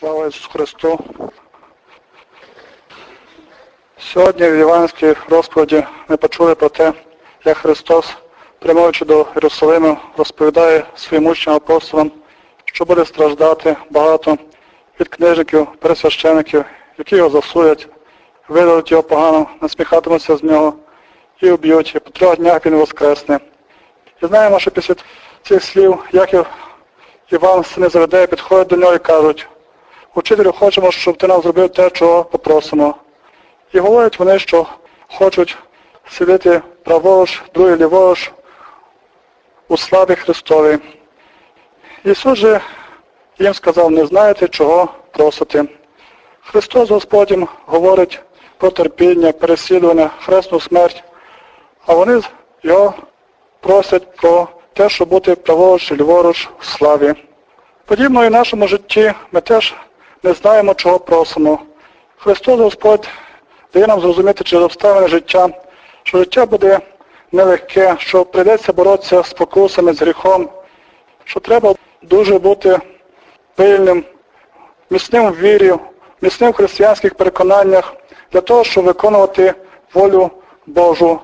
Слава Ісусу Христу! Сьогодні в Іванській розповіді ми почули про те, як Христос, прямуючи до Єрусалиму, розповідає своїм учням апостолам, що буде страждати багато від книжників, пересвящеників, які його засудять, видадуть його погано, насміхатимуться з нього і уб'ють, і по трьох днях він воскресне. І знаємо, що після цих слів Яків Іван, сини Заведея, підходять до нього і кажуть, Учителю, хочемо, щоб ти нам зробив те, чого попросимо. І говорять вони, що хочуть сидіти праворуч, другий ліворуч у славі Христовій. Ісус же їм сказав, не знаєте, чого просити. Христос Господь говорить про терпіння, переслідування, хресну смерть, а вони його просять про те, щоб бути праворуч і ліворуч в славі. Подібно і в нашому житті ми теж не знаємо, чого просимо. Христос Господь дає нам зрозуміти через обставини життя, що життя буде нелегке, що прийдеться боротися з покусами, з гріхом, що треба дуже бути пильним, міцним в вірі, міцним в християнських переконаннях для того, щоб виконувати волю Божу.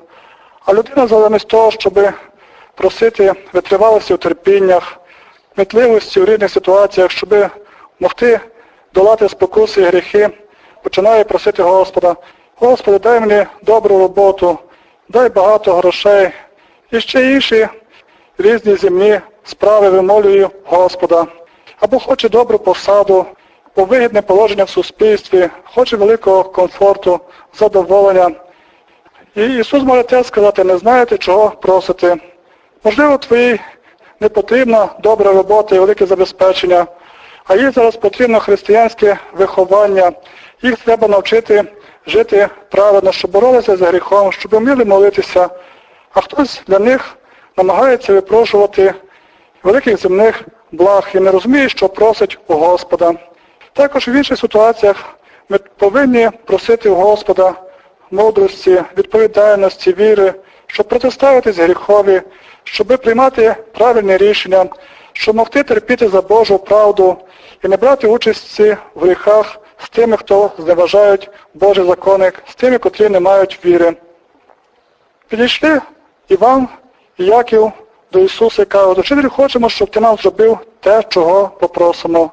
А людина замість того, щоб просити витривалості в терпіннях, мітливості в різних ситуаціях, щоб могти долати спокуси і гріхи, починає просити Господа, Господи, дай мені добру роботу, дай багато грошей і ще інші різні земні справи вимолюю Господа. Або хоче добру посаду, вигідне положення в суспільстві, хоче великого комфорту, задоволення. І Ісус може теж сказати, не знаєте, чого просити. Можливо, твоїй не потрібна добра робота і велике забезпечення, а їй зараз потрібно християнське виховання. Їх треба навчити жити правильно, щоб боролися з гріхом, щоб вміли молитися, а хтось для них намагається випрошувати великих земних благ і не розуміє, що просить у Господа. Також в інших ситуаціях ми повинні просити у Господа мудрості, відповідальності, віри, щоб протиставитись гріхові, щоб приймати правильні рішення, щоб могти терпіти за Божу правду і не брати участі в гріхах з тими, хто зневажають Божий законник, з тими, котрі не мають віри. Підійшли Іван і Яків до Ісуса і кажуть, учителю хочемо, щоб ти нам зробив те, чого попросимо.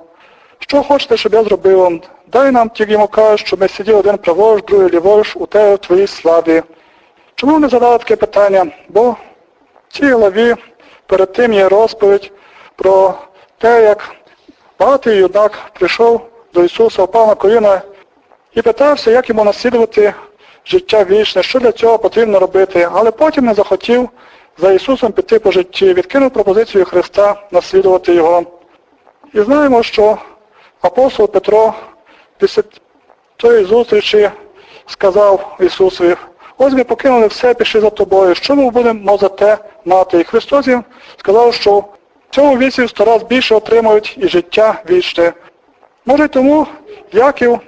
Що хочете, щоб я зробив вам? Дай нам тільки йому кажуть, щоб ми сиділи один праворуч, другий ліворуч у тебе в твоїй славі. Чому вони задали таке питання? Бо в цій главі перед тим є розповідь про те, як багатий юнак прийшов до Ісуса, впав на коліна і питався, як йому наслідувати життя вічне, що для цього потрібно робити, але потім не захотів за Ісусом піти по житті, відкинув пропозицію Христа наслідувати Його. І знаємо, що апостол Петро після тої зустрічі сказав Ісусові, ось ми покинули все, пішли за тобою, що ми будемо за те мати? І Христос їм сказав, що цьому віці сто більше отримують і життя вічне. Може тому Яків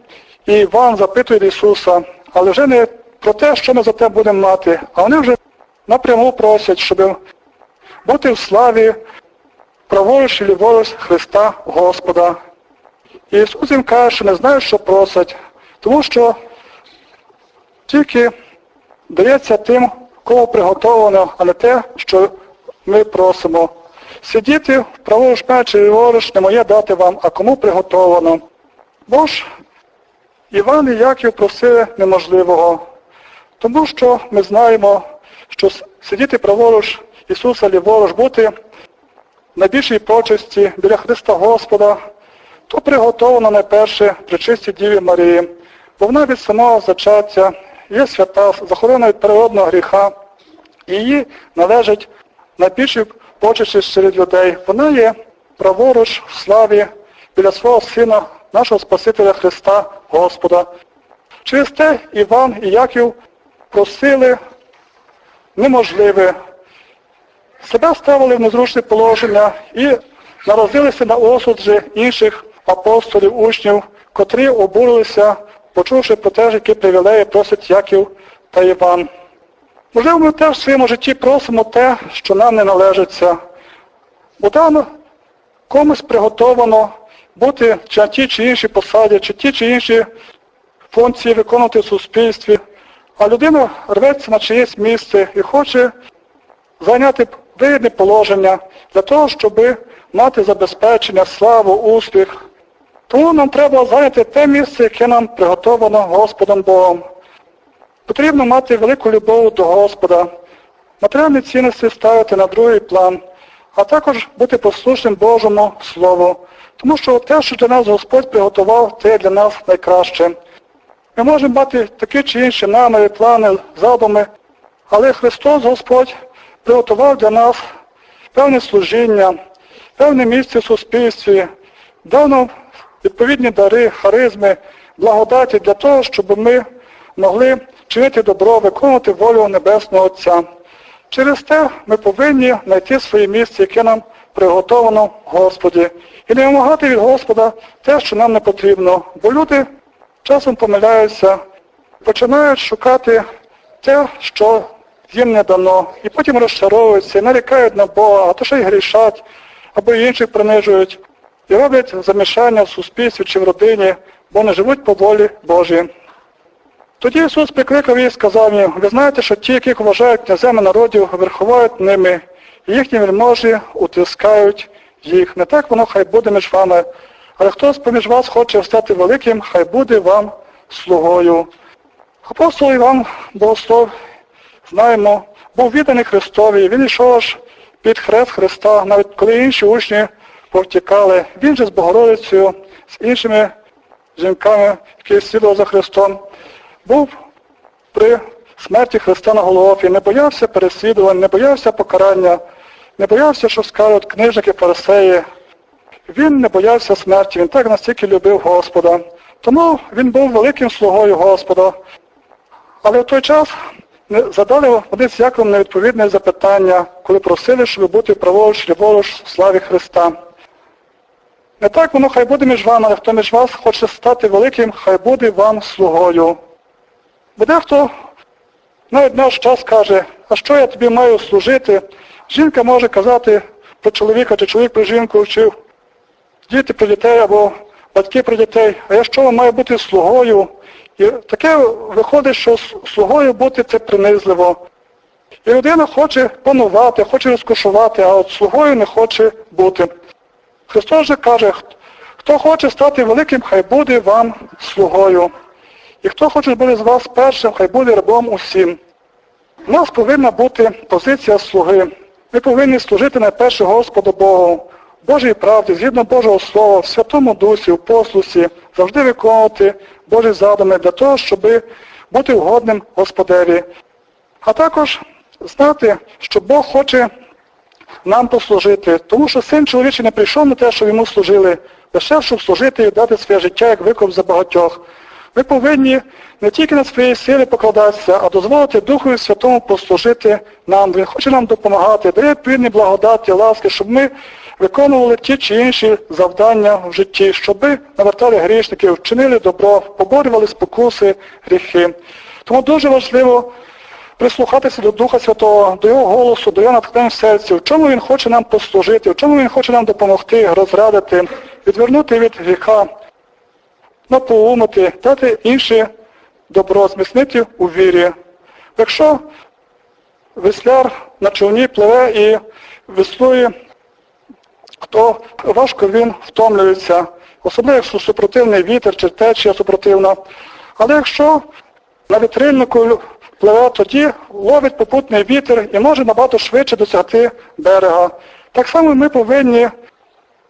і Іван запитують Ісуса, але вже не про те, що ми за те будемо мати, а вони вже напряму просять, щоб бути в славі праворуч і ліворуч Христа Господа. І Ісус їм каже, що не знає, що просять, тому що тільки дається тим, кого приготовлено, а не те, що ми просимо. Сидіти праворуч чи ліворуч не моє дати вам, а кому приготовано. Бо ж Іван і Яків просили неможливого, тому що ми знаємо, що сидіти праворуч Ісуса ліворуч, бути в найбільшій почесті біля Христа Господа, то приготовано найперше при чистій Діві Марії, бо вона від самого зачаття є свята, захоронена від природного гріха, і їй належить найбільшій почесті серед людей. Вона є праворуч в славі біля свого Сина, нашого Спасителя Христа Господа. Через те Іван і Яків просили неможливе, себе ставили в незручне положення і наразилися на осуд інших апостолів, учнів, котрі обурилися, почувши про те, які привілеї просить Яків та Іван. Можливо, ми теж в своєму житті просимо те, що нам не належиться. Бо там комусь приготовано бути чи на тій чи іншій посаді, чи ті чи інші функції виконувати в суспільстві, а людина рветься на чиєсь місце і хоче зайняти вигідне положення для того, щоб мати забезпечення, славу, успіх. Тому нам треба зайняти те місце, яке нам приготовано Господом Богом. Потрібно мати велику любов до Господа, матеріальні цінності ставити на другий план, а також бути послушним Божому Слову. Тому що те, що для нас Господь приготував, це для нас найкраще. Ми можемо мати такі чи інші наміри, плани, задуми, але Христос Господь приготував для нас певне служіння, певне місце в суспільстві, дав нам відповідні дари, харизми, благодаті для того, щоб ми могли чинити добро, виконувати волю Небесного Отця. Через те ми повинні знайти своє місце, яке нам приготовано Господі, і не вимагати від Господа те, що нам не потрібно. Бо люди часом помиляються, починають шукати те, що їм не дано, і потім розчаровуються, нарікають на Бога, а то ще й грішать, або інших принижують, і роблять замішання в суспільстві чи в родині, бо не живуть по волі Божій. Тоді Ісус прикликав їх і сказав їм, ви знаєте, що ті, яких вважають князями народів, верховають ними, і їхні вельможі утискають їх. Не так воно хай буде між вами, але хтось поміж вас хоче стати великим, хай буде вам слугою. Апостол Іван Богослов, знаємо, був відданий Христові, він йшов аж під хрест Христа, навіть коли інші учні повтікали. Він же з Богородицею, з іншими жінками, які слідували за Христом, був при смерті Христа на Голгофі, не боявся переслідувань, не боявся покарання, не боявся, що скажуть книжники, фарисеї. Він не боявся смерті, він так настільки любив Господа. Тому він був великим слугою Господа. Але в той час задали вони з Яковом невідповідне запитання, коли просили, щоб бути праворуч, ліворуч в славі Христа. Не так воно хай буде між вами, але хто між вас хоче стати великим, хай буде вам слугою. Бо дехто навіть наш час каже, а що я тобі маю служити? Жінка може казати про чоловіка, чи чоловік про жінку, чи діти про дітей або батьки про дітей, а я що маю бути слугою? І таке виходить, що слугою бути це принизливо. І людина хоче панувати, хоче розкошувати, а от слугою не хоче бути. Христос же каже, хто хоче стати великим, хай буде вам слугою. І хто хоче бути з вас першим, хай буде рабом усім. У нас повинна бути позиція слуги. Ми повинні служити найперше Господу Богу, Божій правді, згідно Божого Слова, в Святому Дусі, в послусі, завжди виконувати Божі задуми для того, щоб бути угодним Господеві. А також знати, що Бог хоче нам послужити, тому що син чоловічий не прийшов на те, щоб йому служили, лише щоб служити і дати своє життя як викуп за багатьох. Ми повинні не тільки на свої сили покладатися, а дозволити Духові Святому послужити нам. Він хоче нам допомагати, дає відповідні благодаті, ласки, щоб ми виконували ті чи інші завдання в житті, щоб навертали грішників, чинили добро, поборювали спокуси, гріхи. Тому дуже важливо прислухатися до Духа Святого, до Його голосу, до Його натхнення в серці, в чому Він хоче нам послужити, в чому Він хоче нам допомогти, розрадити, відвернути від гріха, напоумити, дати інше добро, зміцнити у вірі. Якщо весляр на човні пливе і веслує, то важко він втомлюється, особливо якщо супротивний вітер чи течія супротивна. Але якщо на вітрильнику пливе, тоді ловить попутний вітер і може набагато швидше досягти берега. Так само ми повинні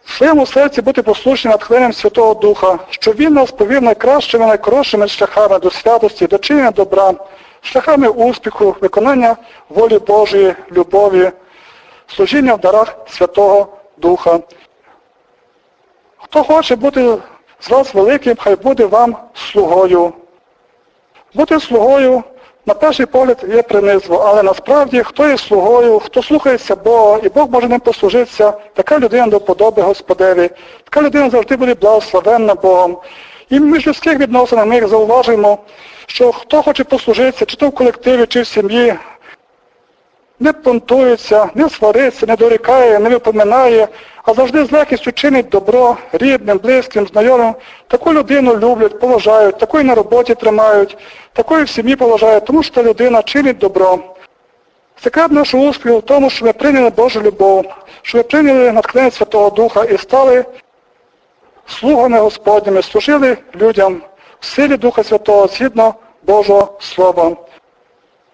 в своєму серці бути послушні натхненням Святого Духа, щоб Він нас повів найкращими, найкоротшими шляхами до святості, до чинення добра, шляхами успіху, виконання волі Божої, любові, служіння в дарах Святого Духа. Хто хоче бути з вас великим, хай буде вам слугою. Бути слугою, на перший погляд, є принизво, але насправді, хто є слугою, хто слухається Бога, і Бог може ним послужитися, така людина до вподоби Господеві. Така людина завжди буде благословенна Богом. І між людських відносинах ми їх зауважуємо, що хто хоче послужитися, чи то в колективі, чи в сім'ї, не понтується, не свариться, не дорікає, не випоминає, а завжди з легкістю чинить добро рідним, близьким, знайомим. Таку людину люблять, поважають, такої на роботі тримають, такої в сім'ї поважають, тому що та людина чинить добро. Секрет нашого успіху в тому, що ми прийняли Божу любов, що ми прийняли натхнення Святого Духа і стали слугами Господніми, служили людям в силі Духа Святого згідно Божого Слова.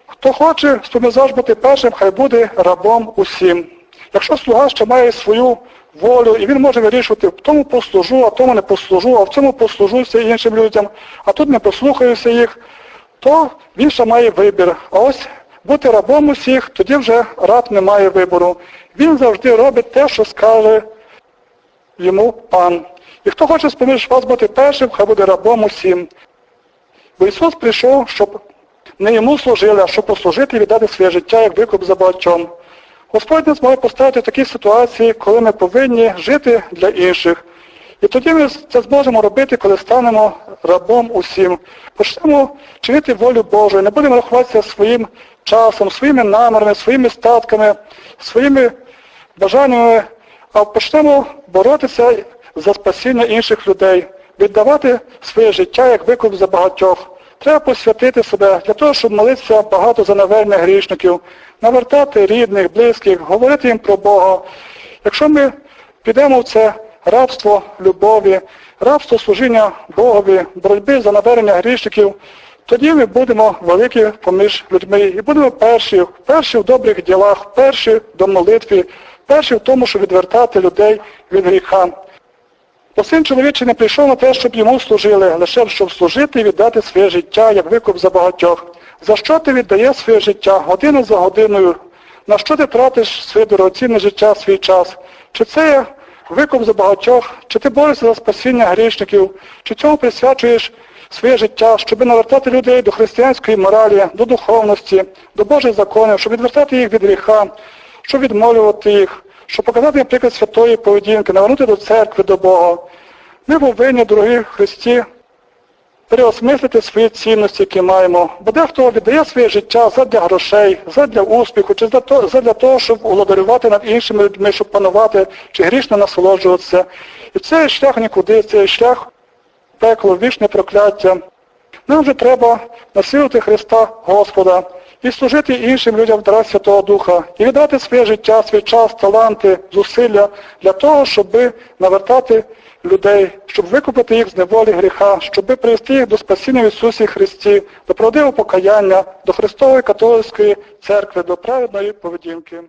Хто хоче завжди бути першим, хай буде рабом усім. Якщо слуга ще має свою волю, і він може вирішувати, в тому послужу, а тому не послужу, а в цьому послужуся іншим людям, а тут не послухаюся їх, то він ще має вибір. А ось бути рабом усіх, тоді вже раб не має вибору. Він завжди робить те, що скаже йому пан. І хто хоче споміж вас бути першим, хай буде рабом усім. Бо Ісус прийшов, щоб не йому служили, а щоб послужити і віддати своє життя як викуп за багатьом. Господь нас має поставити в такі ситуації, коли ми повинні жити для інших. І тоді ми це зможемо робити, коли станемо рабом усім. Почнемо чинити волю Божу, не будемо рахуватися своїм часом, своїми намірами, своїми статками, своїми бажаннями, а почнемо боротися за спасіння інших людей, віддавати своє життя як викуп за багатьох. Треба посвятити себе для того, щоб молитися багато за навернення грішників, навертати рідних, близьких, говорити їм про Бога. Якщо ми підемо в це рабство любові, рабство служіння Богові, боротьби за навернення грішників, тоді ми будемо великі поміж людьми і будемо перші, перші в добрих ділах, перші до молитви, перші в тому, щоб відвертати людей від гріха. Бо син чоловічий не прийшов на те, щоб йому служили, лише щоб служити і віддати своє життя, як викуп за багатьох. За що ти віддаєш своє життя, годину за годиною? На що ти тратиш своє дорогоцінне життя, свій час? Чи це викуп за багатьох, чи ти борешся за спасіння грішників, чи цьому присвячуєш своє життя, щоб навертати людей до християнської моралі, до духовності, до Божих законів, щоб відвертати їх від гріха, щоб відмолювати їх, щоб показати їм приклад святої поведінки, навернути до церкви, до Бога. Ми повинні, дорогі Христі, переосмислити свої цінності, які маємо. Бо дехто віддає своє життя задля грошей, задля успіху, чи задля того, щоб уладарювати над іншими людьми, щоб панувати, чи грішно насолоджуватися. І це шлях нікуди, це шлях пекло, вічне прокляття. Нам вже треба насилити Христа Господа і служити іншим людям в дарах Святого Духа, і віддати своє життя, свій час, таланти, зусилля для того, щоб навертати людей, щоб викупити їх з неволі гріха, щоб привести їх до спасіння в Ісусі Христі, до правдивого покаяння, до Христової католицької церкви, до праведної поведінки.